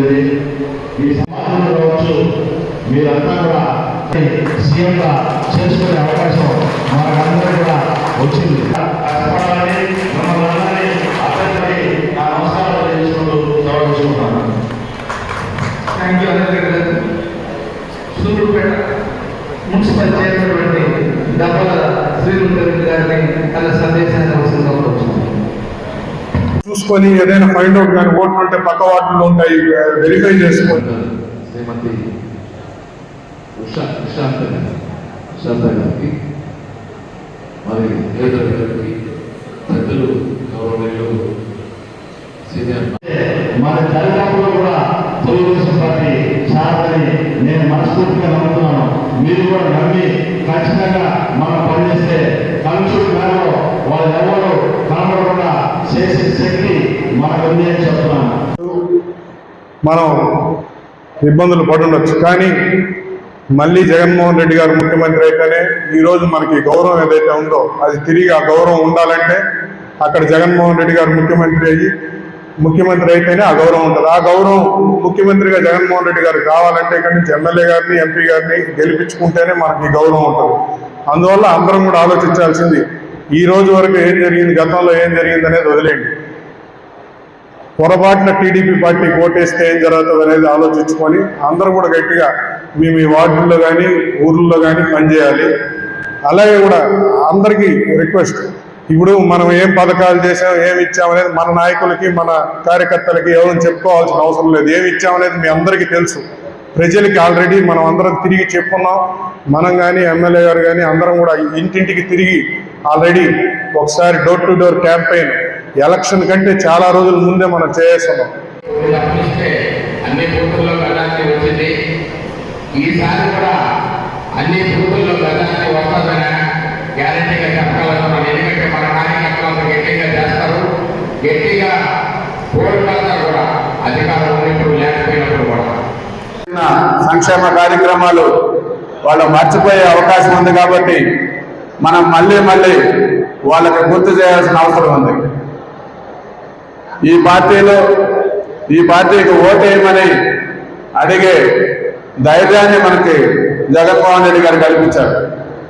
జరిగింది ఈ సమాజంలో కావచ్చు మీరంతా కూడా సీఎంగా చేసుకునే అవకాశం మనకందరూ కూడా వచ్చింది. చూసుకొని ఏదైనా ఫైండ్ అవుట్ కానీ ఓట్లు ఉంటే పక్క వార్డుల్లో ఉంటాయి వెరిఫై చేసుకొని. మరి పెద్దలు గౌరవనీయులు సీనియర్ మన కూడా తెలుగుదేశం పార్టీ సారని నేను మనస్ఫూర్తిగా నమ్ముతున్నాను. మీరు కూడా నమ్మి ఖచ్చితంగా మనం పనిచేస్తే మేరలో వాళ్ళు ఎవరు చేసే శక్తి అని చెప్తున్నాను. మనం ఇబ్బందులు పడుండొచ్చు కానీ మళ్ళీ జగన్మోహన్ రెడ్డి గారు ముఖ్యమంత్రి అయితేనే ఈరోజు మనకి గౌరవం ఏదైతే ఉందో అది తిరిగి ఆ గౌరవం ఉండాలంటే అక్కడ జగన్మోహన్ రెడ్డి గారు ముఖ్యమంత్రి అయ్యి ముఖ్యమంత్రి అయితేనే ఆ గౌరవం ఉంటుంది. ఆ గౌరవం ముఖ్యమంత్రిగా జగన్మోహన్ రెడ్డి గారు కావాలంటే ఇక్కడ నుంచి ఎమ్మెల్యే గారిని ఎంపీ గారిని గెలిపించుకుంటేనే మనకి గౌరవం ఉంటుంది. అందువల్ల అందరం కూడా ఆలోచించాల్సింది ఈ రోజు వరకు ఏం జరిగింది? గతంలో ఏం జరిగింది అనేది వదిలేయండి. పొరపాటున టీడీపీ పార్టీకి ఓటేస్తే ఏం జరుగుతుంది అనేది ఆలోచించుకొని అందరూ కూడా గట్టిగా మేము మీ వార్డుల్లో కానీ ఊర్లలో కానీ పనిచేయాలి అలాగే కూడా అందరికీ రిక్వెస్ట్. ఇప్పుడు మనం ఏం పథకాలు చేసాం ఏమి ఇచ్చామనేది మన నాయకులకి మన కార్యకర్తలకి ఎవరు చెప్పుకోవాల్సిన అవసరం లేదు. ఏమి ఇచ్చామనేది మీ అందరికీ తెలుసు. ప్రజలకి ఆల్రెడీ మనం అందరం తిరిగి చెప్పుకున్నాం. మనం కానీ ఎమ్మెల్యే గారు కానీ అందరం కూడా ఇంటింటికి తిరిగి ఆల్రెడీ ఒకసారి door to door campaign election కంటే చాలా రోజుల ముందే మనం చేస్తున్నాం తప్పిస్తే అన్ని బూతుల్లో వచ్చింది. ఈసారి కూడా అన్ని బూతుల్లో వస్తుందని గ్యారంటీగా చెప్పగలుగుతున్నాను ఎందుకంటే మన నాయకత్వం గట్టిగా చేస్తారు. గట్టిగా కూడా. అధికారం ఉన్నప్పుడు లేకపోయినప్పుడు కూడా. సంక్షేమ కార్యక్రమాలు వాళ్ళు మర్చిపోయే అవకాశం ఉంది కాబట్టి మనం మళ్ళీ మళ్ళీ వాళ్ళకి గుర్తు చేయాల్సిన అవసరం ఉంది. ఈ పార్టీలో ఈ పార్టీకి ఓటేయమని అడిగే ధైర్యాన్ని మనకి జగన్మోహన్ రెడ్డి గారు కల్పించారు.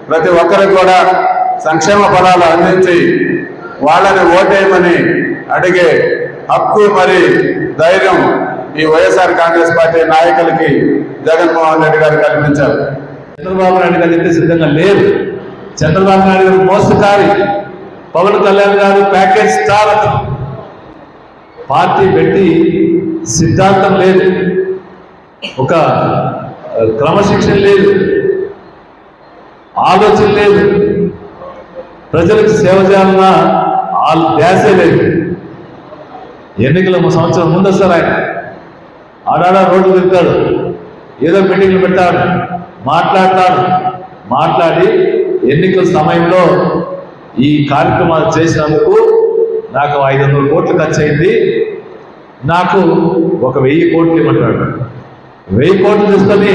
ప్రతి ఒక్కరికి కూడా సంక్షేమ ఫలాలు అందించి వాళ్ళని ఓటేయమని అడిగే హక్కు మరి ధైర్యం ఈ వైఎస్ఆర్ కాంగ్రెస్ పార్టీ నాయకులకి జగన్మోహన్ రెడ్డి గారు కల్పించారు. చంద్రబాబు నాయుడు గారు అయితే సిద్ధంగా లేరు. చంద్రబాబు నాయుడు గారు మోసకారి పవన్ కళ్యాణ్ గారు ప్యాకేజ్ స్టార్ పార్టీ పెట్టి సిద్ధాంతం లేదు. ఒక క్రమశిక్షణ లేదు. ఆలోచన లేదు. ప్రజలకు సేవ చేయాలన్న వాళ్ళు ధ్యాసే లేదు. ఎన్నికల సంవత్సరం ముందు సార్ ఆయన. ఆడాడ రోడ్డు తిరుగుతాడు. ఏదో మీటింగ్లు పెడతాడు. మాట్లాడతాడు. మాట్లాడి ఎన్నికల సమయంలో ఈ కార్యక్రమాలు చేసినందుకు నాకు ఐదు వందల కోట్లు ఖర్చు అయింది నాకు ఒక వెయ్యి కోట్లు ఇవ్వమంటాడు వెయ్యి కోట్లు తీసుకొని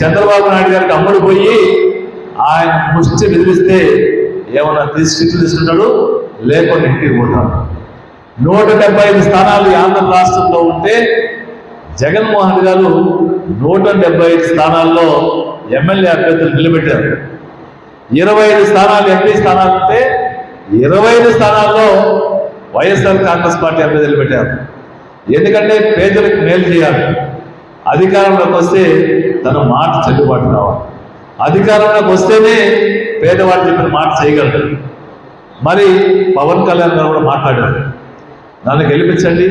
చంద్రబాబు నాయుడు గారికి అమ్ముడు పోయి ఆయన ముష్టి బెదిరిస్తే ఏమన్నా తీసుకు తీసుకుంటాడు? లేకుండా ఇంటికి పోతాడు. నూట డెబ్బై ఐదు స్థానాలు ఆంధ్ర రాష్ట్రంలో ఉంటే జగన్మోహన్ గారు నూట డెబ్బై ఐదు స్థానాల్లో ఎమ్మెల్యే అభ్యర్థులు నిలబెట్టారు. ఇరవై ఐదు స్థానాలు ఎంపీ స్థానాలు ఉంటే ఇరవై ఐదు స్థానాల్లో వైఎస్ఆర్ కాంగ్రెస్ పార్టీ అభ్యర్థులు పెట్టారు ఎందుకంటే పేదలకు మేలు చేయాలి. అధికారంలోకి వస్తే తన మాట చెల్లుబాటు కావాలి. అధికారంలోకి వస్తేనే పేదవాడు చెప్పిన మాట చేయగలరు మరి పవన్ కళ్యాణ్ గారు కూడా మాట్లాడారు. నన్ను గెలిపించండి.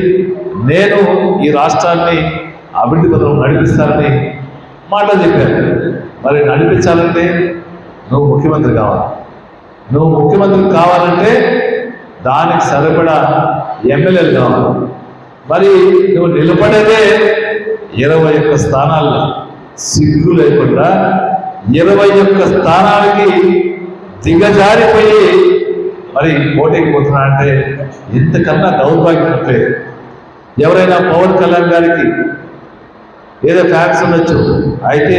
నేను ఈ రాష్ట్రాన్ని అభివృద్ధి పథకం నడిపిస్తానని మాటలు చెప్పారు. మరి నడిపించాలంటే నువ్వు ముఖ్యమంత్రి కావాలి. నువ్వు ముఖ్యమంత్రి కావాలంటే దానికి సరిపడా ఎమ్మెల్యేలు కావాలి. మరి నువ్వు నిలబడేదే ఇరవై ఒక్క స్థానాల్లో సిగ్గు లేకుండా ఇరవై ఒక్క స్థానాలకి దిగజారిపోయి మరి పోటీకి పోతున్నా అంటే ఇంతకన్నా దౌర్భాగ్యం ఉంటే ఎవరైనా పవన్ కళ్యాణ్ గారికి ఏదో ఫ్యాక్స్ ఉండొచ్చు. అయితే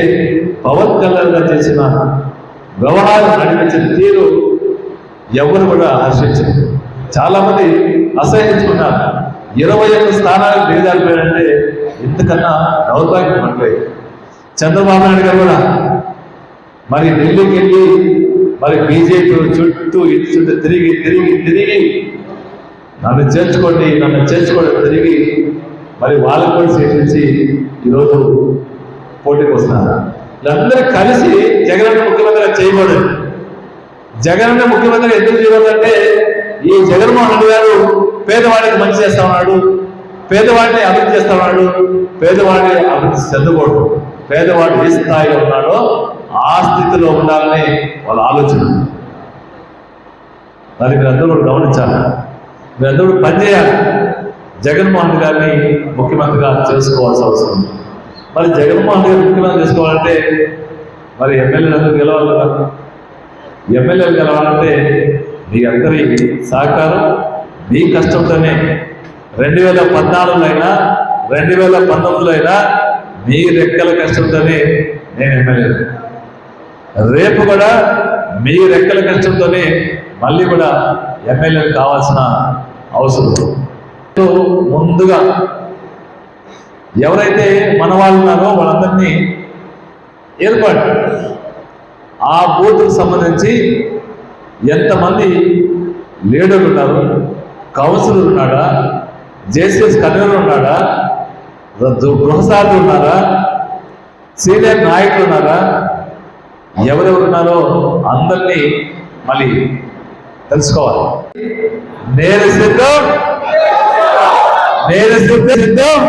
పవన్ కళ్యాణ్ గారు చేసిన వ్యవహారం నడిపించిన తీరు ఎవరు కూడా ఆశించారు. చాలా మంది అసహించుకున్నారు. ఇరవై ఒక్క స్థానాలకు దిగజారిపోయారంటే ఇంతకన్నా దౌర్భాగ్యం అంటే చంద్రబాబు నాయుడు గారు కూడా మరి ఢిల్లీకి వెళ్ళి మరి బీజేపీ చుట్టూ ఇటు చుట్టూ తిరిగి తిరిగి తిరిగి నన్ను చేర్చుకోండి నన్ను చేర్చుకోండి తిరిగి మరి వాళ్ళకు కూడా సీటించి ఈరోజు పోటీకి వస్తున్నారు. వీళ్ళందరూ కలిసి జగన్ ముఖ్యమంత్రిగా చేయకూడదు జగన్ ముఖ్యమంత్రి ఎందుకు చేయకూడదంటే ఈ జగన్మోహన్ రెడ్డి గారు పేదవాడికి మంచి చేస్తా ఉన్నాడు పేదవాడిని అభివృద్ధి చేస్తా ఉన్నాడు పేదవాడిని అభివృద్ధి చెందకూడదు. పేదవాడు ఏ స్థాయిలో ఉన్నాడో ఆ స్థితిలో ఉండాలని వాళ్ళ ఆలోచన. మరి మీరందరూ కూడా గమనించాలి. మీరందరూ పనిచేయాలి జగన్మోహన్ రెడ్డి గారిని ముఖ్యమంత్రిగా చేసుకోవాల్సిన అవసరం ఉంది. మరి జగన్మోహన్ రెడ్డి ముఖ్యమంత్రి తీసుకోవాలంటే మరి ఎమ్మెల్యేలు అందరూ గెలవాలి కదా. ఎమ్మెల్యేలు గెలవాలంటే మీ అందరి సహకారం మీ కష్టంతోనే రెండు వేల పద్నాలుగులో అయినా రెండు వేల పంతొమ్మిదిలో అయినా మీ రెక్కల కష్టంతోనే నేను ఎమ్మెల్యే రేపు కూడా మీ రెక్కల కష్టంతోనే మళ్ళీ కూడా ఎమ్మెల్యేలు కావాల్సిన అవసరం. సో ముందుగా ఎవరైతే మన వాళ్ళు ఉన్నారో వాళ్ళందరినీ ఏర్పాటు ఆ బూత్కు సంబంధించి ఎంతమంది లీడర్లు ఉన్నారు కౌన్సిలర్ ఉన్నాడా జేసీఎస్ కన్వీనర్ ఉన్నాడా గృహసారులు ఉన్నారా సీనియర్ నాయకులు ఉన్నారా ఎవరెవరు ఉన్నారో అందరినీ మళ్ళీ తెలుసుకోవాలి. నేను సిద్ధం! నేను సిద్ధం సిద్ధం!